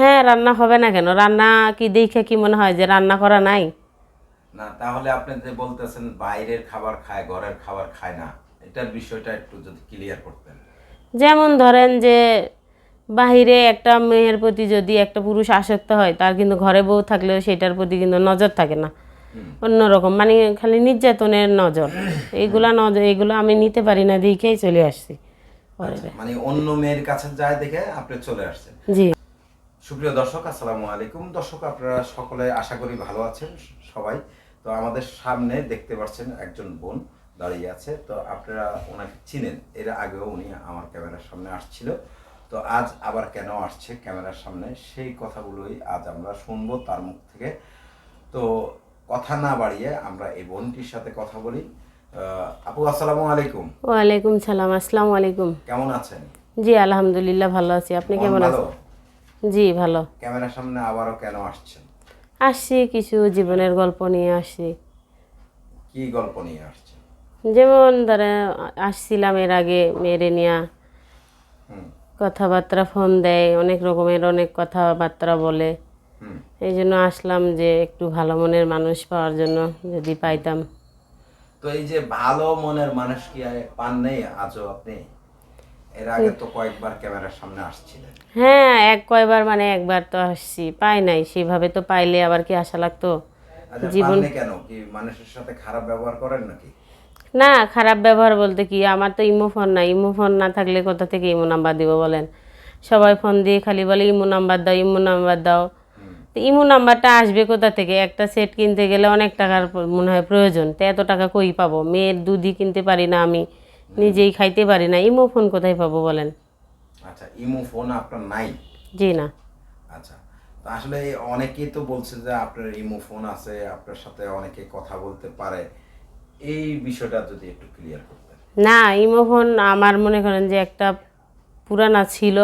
হ্যাঁ রান্না হবে না কেন? রান্না কি দেখে কি মনে হয় যে রান্না করা নাই? না তাহলে আপনি যে বলতেছেন বাইরের খাবার খায় ঘরের খাবার খায় না এটার বিষয়টা একটু যদি ক্লিয়ার করতেন। যেমন ধরেন যে বাহিরে একটা মেয়ের প্রতি যদি একটা পুরুষ আসক্ত হয় তার কিন্তু ঘরে বউ থাকলেও সেটার প্রতি কিন্তু নজর থাকে না। অন্যরকম মানে খালি নির্যাতনের নজর। এইগুলা নজর এগুলো আমি নিতে পারি না দেখেই চলে আসছি। আচ্ছা, মানে অন্য মেয়ের কাছে যায় দেখে আপনি চলে আসছেন। জি। সুপ্রিয় দর্শক আসসালামু আলাইকুম। দর্শক আপনারা সকলে আশা করি ভালো আছেন সবাই। তো আমাদের সামনে দেখতে পাচ্ছেন একজন বোন দাঁড়িয়ে আছে। তো আপনারা ওনাকে চিনেন। এর আগেও উনি আমার ক্যামেরার সামনে আসছিল। তো আজ আবার কেন আসছে ক্যামেরার সামনে সেই কথাগুলোই আজ আমরা শুনব তার মুখ থেকে। তো কথা না বাড়িয়ে আমরা এই বোনটির সাথে কথা বলি। আপু আসসালামু আলাইকুম। ওয়ালাইকুম সালাম আসসালামু আলাইকুম। কেমন আছেন? জি আলহামদুলিল্লাহ ভালো আছি। আপনি কেমন আছেন? জি ভালো। ক্যামেরার সামনে আবারও কেন আসছেন? আসছি কিছু জীবনের গল্প নিয়ে আসছি। কি গল্প নিয়ে আসছেন? যেমন ধরে আসছিলাম এর আগে মেরে নিয়ে। কথাবার্তা ফোন দেয় অনেক রকমের অনেক কথাবার্তা বলে। এই জন্য আসলাম যে একটু ভালো মনের মানুষ পাওয়ার জন্য যদি পাইতাম। তো এই যে ভালো মনের মানুষ কি পান নেই আজও আপনি? এর আগে তো কয়েকবার ক্যামেরার সামনে আসছিলেন। হ্যাঁ এক কয়বার মানে একবার তো আসছি পাই নাই সেভাবে তো পাইলে আবার কি আশা লাগতো? আচ্ছা জীবন- কেন? কি মানুষের সাথে খারাপ ব্যবহার করেন নাকি? না খারাপ ব্যবহার বলতে কি আমার তো ইমো ফোন না ইমো ফোন না থাকলে কোথা থেকে ইমো নাম্বার দিব বলেন? সবাই ফোন দিয়ে খালি বলে ইমো নাম্বার দাও ইমো নাম্বার দাও। তো ইমো নাম্বারটা আসবে কোথা থেকে? একটা সেট কিনতে গেলে অনেক টাকার মনে হয় প্রয়োজন তো এত টাকা কই পাবো? মেয়ের দুধই কিনতে পারি না আমি। নিজেই খাইতে পারি না। ইমো ফোন কোথায় পাবো বলেন? আচ্ছা ইমো ফোন আপনার নাই? জি না। আচ্ছা আসলে অনেকেই তো বলছে যে আপনার ইমো ফোন আছে আপনার সাথে অনেকে কথা বলতে পারে। এই বিষয়টা যদি একটু ক্লিয়ার করতেন। না ইমো ফোন আমার মনে করেন যে একটা পুরানা ছিল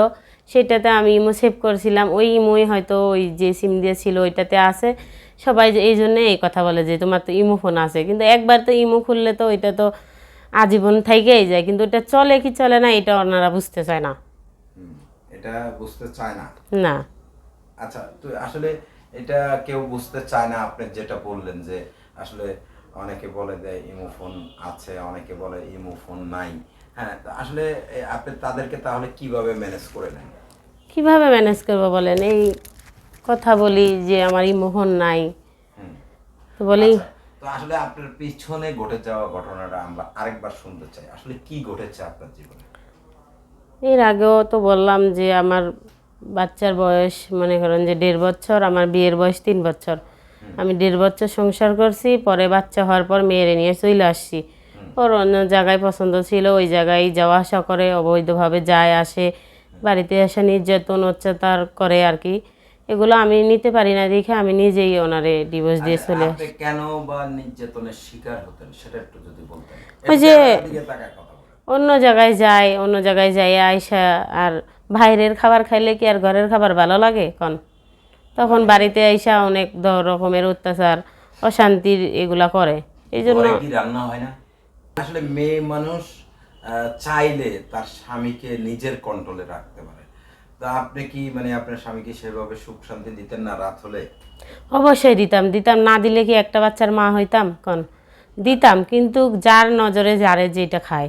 সেটাতে আমি ইমো সেভ করেছিলাম। ওই ইমোই হয়তো ওই যে সিম দিয়ে ছিল ওইটাতে আছে। সবাই এই জন্য এই কথা বলে যে তোমার তো ইমো ফোন আছে। কিন্তু একবার তো ইমো খুললে তো ওইটা তো আজীবন থেকেই যায় কিন্তু এটা চলে কি চলে না এটা ওনারা বুঝতে চায় না। এটা বুঝতে চায় না। না। আচ্ছা তো আসলে এটা কেউ বুঝতে চায় না আপনি যেটা বললেন যে আসলে অনেকে বলে যে ইমো ফোন আছে অনেকে বলে ইমো ফোন নাই। হ্যাঁ তো আসলে আপনি তাদেরকে তাহলে কীভাবে ম্যানেজ করে নেন? কীভাবে ম্যানেজ করব বলেন? এই কথা বলি যে আমার ইমো ফোন নাই। তো বলি আচ্ছা, তো আসলে আপনার পিছনে ঘটে যাওয়া ঘটনাটা আমরা আরেকবার শুনতে চাই। আসলে কি ঘটেছে আপনার জীবনে? এর আগেও তো বললাম যে আমার বাচ্চার বয়স মনে করেন যে দেড় বছর আমার বিয়ের বয়স তিন বছর। আমি দেড় বছর সংসার করছি পরে বাচ্চা হওয়ার পর মেয়েরে নিয়ে চলে আসছি। ওর অন্য জায়গায় পছন্দ ছিল ওই জায়গায় যাওয়া আসা করে অবৈধভাবে যায় আসে বাড়িতে এসে নির্যাতন অত্যাচার করে আর কি। এগুলো আমি নিতে পারি না দেখে আমি নিজেই ওনারে ডিভোর্স দিয়ে চলে কেন বা নির্যাতনের শিকার হতেন সেটা একটু যদি বলতেন। ওই যে-। অন্য জায়গায় যায় অন্য জায়গায় যাই আইসা আর বাইরের খাবার খাইলে কি আর ঘরের খাবার ভালো লাগে কন? তখন বাড়িতে আইসা অনেক রকমের অত্যাচার অশান্তির এগুলা করে। এই জন্য রান্না হয় না? আসলে মেয়ে মানুষ চাইলে তার স্বামীকে নিজের কন্ট্রোলে রাখতে পারে। তা আপনি কি মানে আপনার স্বামীকে সেভাবে সুখ শান্তি দিতেন না রাত হলে? অবশ্যই দিতাম। দিতাম না দিলে কি একটা বাচ্চার মা হইতাম? কন? দিতাম কিন্তু যার নজরে যারে যেটা খায়।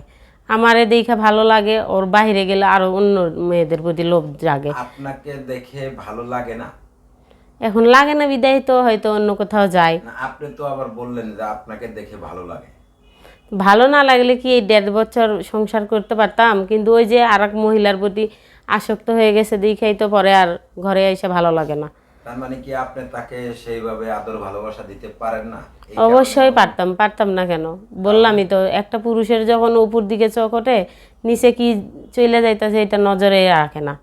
আমারে দেখে ভালো লাগে ওর বাইরে গেলে আরও অন্য মেয়েদের প্রতি লোভ জাগে। আপনাকে দেখে ভালো লাগে না? এখন লাগে না বিদায় তো হয়তো অন্য কোথাও যায়। আপনি তো আবার বললেন যে আপনাকে দেখে ভালো লাগে। ভালো না লাগলে কি এই দেড় বছর সংসার করতে পারতাম? কিন্তু ওই যে আর এক মহিলার প্রতি আসক্ত হয়ে গেছে দেখেই তো পরে আর ঘরে এসে ভালো লাগে না। তার মানে কি আপনি তাকে সেইভাবে আদর ভালোবাসা দিতে পারেন না? অবশ্যই পারতাম পারতাম না কেন? বললামই তো একটা পুরুষের যখন উপর দিকে চোখ ওঠে নিচে কি চলে যাইতেছে এটা নজরে রাখে না।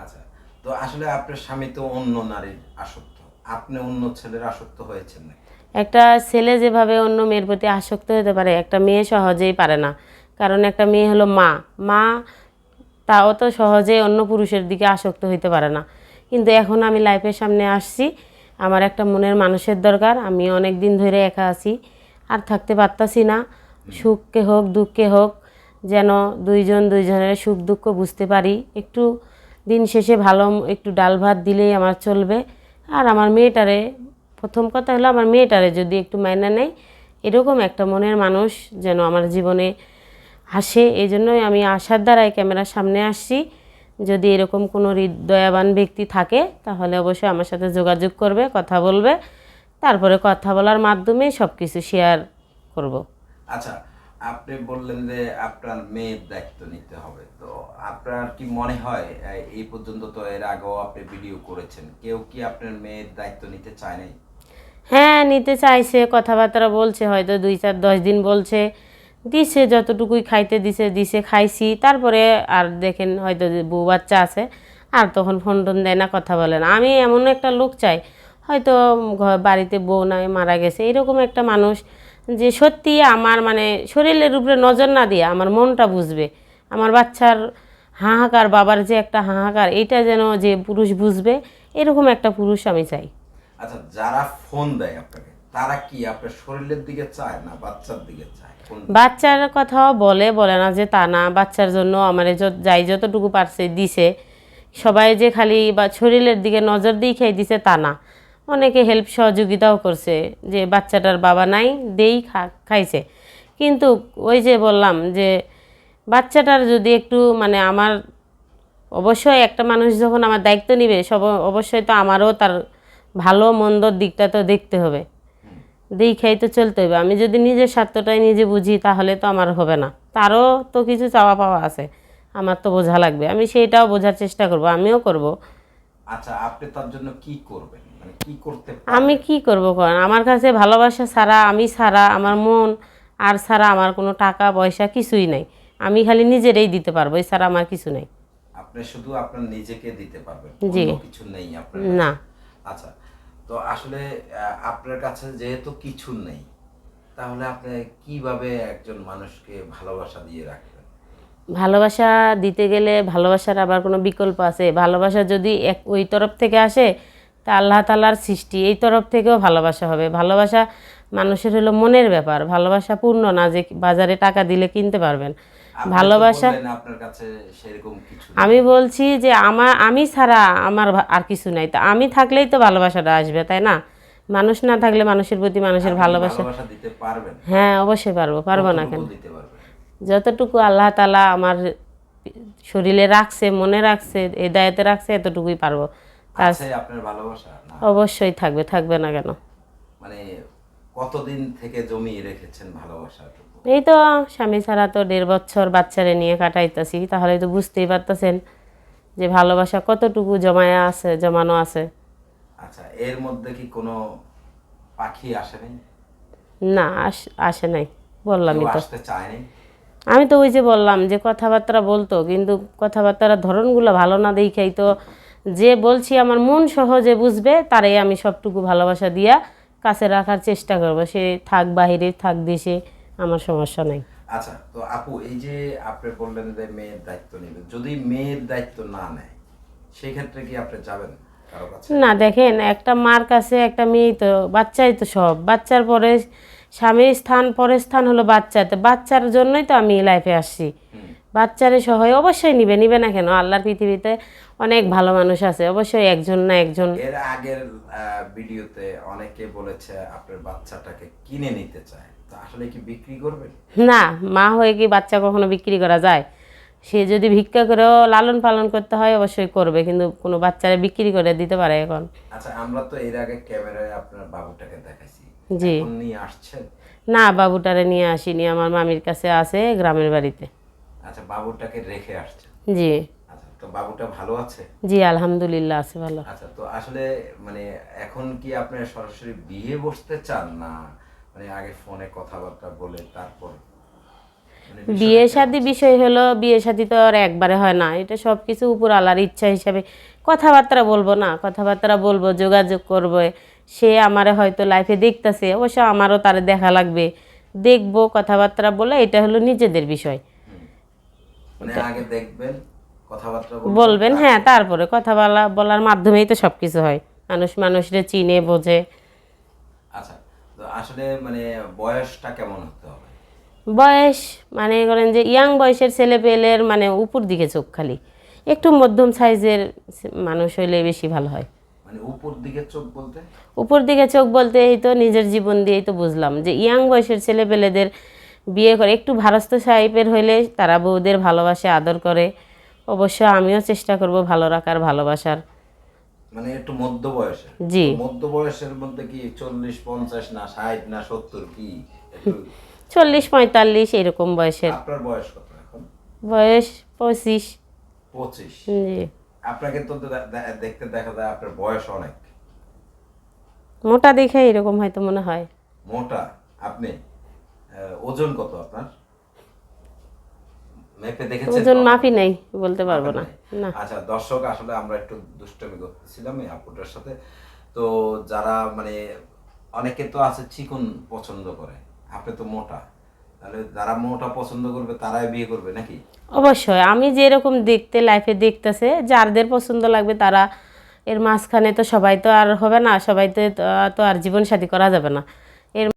আচ্ছা তো আসলে আপনার স্বামী তো অন্য নারীর আসক্ত। আপনি অন্য ছেলের আসক্ত হয়েছেন না একটা ছেলে যেভাবে অন্য মেয়ের প্রতি আসক্ত হতে পারে একটা মেয়ে সহজেই পারে না। কারণ একটা মেয়ে হলো মা। মা তাও তো সহজে অন্য পুরুষের দিকে আসক্ত হইতে পারে না। কিন্তু এখন আমি লাইফের সামনে আসছি, আমার একটা মনের মানুষের দরকার, আমি অনেক দিন ধরে একা আছি, আর থাকতে পারতাছি না। সুখকে হোক দুঃখে হোক, যেন দুইজন দুইজনের সুখ দুঃখ বুঝতে পারি। একটু দিন শেষে ভালো একটু ডাল ভাত দিলেই আমার চলবে। আর আমার মেয়েটারে, প্রথম কথা হলো আমার মেয়েটারে যদি একটু মাইনা নেয়, এরকম একটা মনের মানুষ যেন আমার জীবনে আসে এই জন্যই আমি আসার দ্বারাই ক্যামেরার সামনে আসছি। যদি এরকম কোনো হৃদয়াবান ব্যক্তি থাকে তাহলে অবশ্যই আমার সাথে যোগাযোগ করবে কথা বলবে। তারপরে কথা বলার মাধ্যমে সব কিছু শেয়ার করব। আচ্ছা আপনি বললেন যে আপনার মেয়ের দায়িত্ব নিতে হবে। তো আপনার কি মনে হয় এই পর্যন্ত তো এর আগেও আপনি ভিডিও করেছেন কেউ কি আপনার মেয়ের দায়িত্ব নিতে চায় নাই? হ্যাঁ নিতে চাইছে কথাবার্তা বলছে হয়তো দুই চার দশ দিন বলছে। দিছে, যতটুকুই খাইতে দিছে দিছে, খাইছি। তারপরে আর দেখেন হয়তো বউ বাচ্চা আছে, আর তখন ফোন টোন দেয় না, কথা বলে না। আমি এমন একটা লোক চাই, হয়তো ঘর বাড়িতে বউ নাই, মারা গেছে, এরকম একটা মানুষ যে সত্যি আমার মানে শরীরের উপরে নজর না দিয়ে আমার মনটা বুঝবে। আমার বাচ্চার হাহাকার, বাবার যে একটা হাহাকার এটা যেন যে পুরুষ বুঝবে, এরকম একটা পুরুষ আমি চাই। আচ্ছা যারা ফোন দেয় আপনাকে, তারা কি আপনার শরীরের দিকে চায় না বাচ্চার দিকে চায়? বাচ্চার কথাও বলে বলে না যে তা না, বাচ্চার জন্য আমার যাই যতটুকু পারছে দিছে। সবাই যে খালি বা শরীরের দিকে নজর দিয়ে খেয়ে দিছে তা না। অনেকে হেল্প সহযোগিতাও করছে যে বাচ্চাটার বাবা নাই, দেই খাইছে। কিন্তু ওই যে বললাম যে বাচ্চাটার যদি একটু মানে আমার অবশ্যই একটা মানুষ যখন আমার দায়িত্ব নিবে, সব অবশ্যই তো আমারও তার ভালো মন্দর দিকটা তো দেখতে হবে। দেখেই তো চলতে হবে আমি যদি নিজের স্বার্থটাই নিজে বুঝি তাহলে তো আমার হবে না। তারও তো কিছু চাওয়া পাওয়া আছে। আমার তো বোঝা লাগবে। আমি সেইটাও বোঝার চেষ্টা করব আমিও করব। আচ্ছা আপনি তার জন্য কি করবেন? মানে কি করতে আমি কি করব করেন আমার কাছে ভালোবাসা ছাড়া আমি ছাড়া আমার মন আর ছাড়া আমার কোনো টাকা পয়সা কিছুই নাই। আমি খালি নিজেরই দিতে পারব এছাড়া আমার কিছু নাই। আপনি শুধু আপনার নিজেকে দিতে পারবেন। জি। কিছু নেই আপনার না। আচ্ছা তো আসলে আপনার কাছে যেহেতু কিছু নেই, তাহলে আপনি কীভাবে একজন মানুষকে ভালোবাসা দিয়ে রাখবেন ভালোবাসা দিতে গেলে ভালোবাসার আবার কোনো বিকল্প আছে? ভালোবাসা যদি এক, ওই তরফ থেকে আসে, তা আল্লাহ তালার সৃষ্টি, এই তরফ থেকেও ভালোবাসা হবে। ভালোবাসা মানুষের হলো মনের ব্যাপার। ভালোবাসা পূর্ণ না যে বাজারে টাকা দিলে কিনতে পারবেন। ভালোবাসা। আমি বলছি যে আমার আমি ছাড়া আমার আর কিছু নাই। তা আমি থাকলেই তো ভালোবাসাটা আসবে তাই না? মানুষ না থাকলে মানুষের প্রতি মানুষের ভালোবাসা হ্যাঁ অবশ্যই পারব পারব না কেন? যতটুকু আল্লাহ তালা আমার শরীরে রাখছে মনে রাখছে এই দায়িত্বে রাখছে এতটুকুই পারব। অবশ্যই থাকবে থাকবে না কেন? মানে কতদিন থেকে জমিয়ে রেখেছেন ভালোবাসাটুকু এই তো স্বামী ছাড়া তো দেড় বছর বাচ্চারে নিয়ে কাটাইতেছি তাহলে তো বুঝতেই পারতেছেন যে ভালোবাসা কতটুকু জমায়া আছে জমানো আছে। আচ্ছা এর মধ্যে কি কোনো পাখি আসেনি না আস আসে নাই বললামই তো। আমি তো ওই যে বললাম যে কথাবার্তা বলতো কিন্তু কথাবার্তার ধরনগুলো ভালো না দেখাই তো যে বলছি আমার মন সহজে বুঝবে তারাই আমি সবটুকু ভালোবাসা দিয়া কাছে রাখার চেষ্টা করব। সে থাক বাহিরে থাক দেশে আমার সমস্যা নাই। আচ্ছা তো আপু এই যে আপনি বললেন যে মেয়ের দায়িত্ব নেবে যদি মেয়ের দায়িত্ব না নেয় সেই ক্ষেত্রে কি আপনি যাবেন না দেখেন একটা মার কাছে একটা মেয়ে তো বাচ্চাই তো সব। বাচ্চার পরে স্বামীর স্থান পরের স্থান হলো বাচ্চা। তো বাচ্চার জন্যই তো আমি লাইফে আসছি। বাচ্চারে সহায় অবশ্যই নিবে নিবে না কেন? আল্লাহর পৃথিবীতে অনেক ভালো মানুষ আছে অবশ্যই একজন না একজন। এর আগের ভিডিওতে অনেকে বলেছে আপনার বাচ্চাটাকে কিনে নিতে চায়। তো আসলে কি বিক্রি করবেন? না মা হয়ে কি বাচ্চা কখনো বিক্রি করা যায়? সে যদি ভিক্ষা করেও লালন পালন করতে হয় অবশ্যই করবে কিন্তু কোনো বাচ্চারা বিক্রি করে দিতে পারে এখন। আচ্ছা আমরা তো এর আগে ক্যামেরায় আপনার বাবুটাকে দেখাইছি। জি। নিয়ে আসছেন? না বাবুটারে নিয়ে আসিনি আমার মামির কাছে আছে গ্রামের বাড়িতে। আচ্ছা বাবুটাকে রেখে আসছেন জি। আচ্ছা তো বাবুটা ভালো আছে? জি আলহামদুলিল্লাহ আছে ভালো। আচ্ছা তো আসলে মানে এখন কি আপনি সরাসরি বিয়ে বসতে চান না? মানে আগে ফোনে কথাবার্তা বলে তারপর? মানে বিয়ে শাদি বিষয় হলো বিয়ে শাদি তো আর একবারে হয় না। এটা সব কিছু উপর আলার ইচ্ছা হিসাবে। কথাবার্তা বলব না কথাবার্তা বলব যোগাযোগ করব। সে আমারে হয়তো লাইফে দেখতেছে অবশ্য আমারও তার দেখা লাগবে। দেখব কথাবার্তা বলে এটা হলো নিজেদের বিষয়। মানে আগে দেখবেন কথাবার্তা বলবেন, হ্যাঁ তারপরে কথা বলা বলার মাধ্যমেই তো সব কিছু হয়। মানুষ মানুষরে চিনে বোঝে। আচ্ছা তো আসলে মানে বয়সটা কেমন হতে হবে? বয়স মানে করেন যে ইয়াং বয়সের ছেলে পেলের মানে উপর দিকে চোখ খালি। একটু মধ্যম সাইজের মানুষ হইলে বেশি ভালো হয়। মানে উপর দিকে চোখ বলতে? উপর দিকে চোখ বলতে এই তো নিজের জীবন দিয়েই তো বুঝলাম যে ইয়াং বয়সের ছেলেপেলেদের বিয়ে করে একটু ভারস্ত সাহেবের হইলে তারা বউদের ভালোবাসে আদর করে। অবশ্য আমিও চেষ্টা করব ভালো রাখার ভালোবাসার। মানে একটু মধ্য বয়সে জি। মধ্য বয়সের মধ্যে কি চল্লিশ পঞ্চাশ না ষাট না সত্তর কি? চল্লিশ পঁয়তাল্লিশ এরকম বয়সের। আপনার বয়স কত এখন? বয়স পঁচিশ। পঁচিশ। জি। আপনাকে তো দেখতে দেখা যায় আপনার বয়স অনেক। মোটা দেখে এরকম হয়তো মনে হয়। মোটা? আপনি? ওজন কত আপনার? মেপে দেখেছেন ওজন মাপি নাই বলতে পারব না। না। আচ্ছা দর্শক আসলে আমরা একটু দুষ্টমি করতেছিলাম এই আপুটার সাথে। তো যারা মানে অনেকে তো আছে চিকন পছন্দ করে আপনি তো মোটা। তাহলে যারা মোটা পছন্দ করবে তারাই বিয়ে করবে নাকি? অবশ্যই আমি যেরকম দেখতে লাইফে দেখতেছে যাদের পছন্দ লাগবে তারা এর মাঝখানে তো সবাই তো আর হবে না সবাই তো তো আর জীবন সাথী করা যাবে না।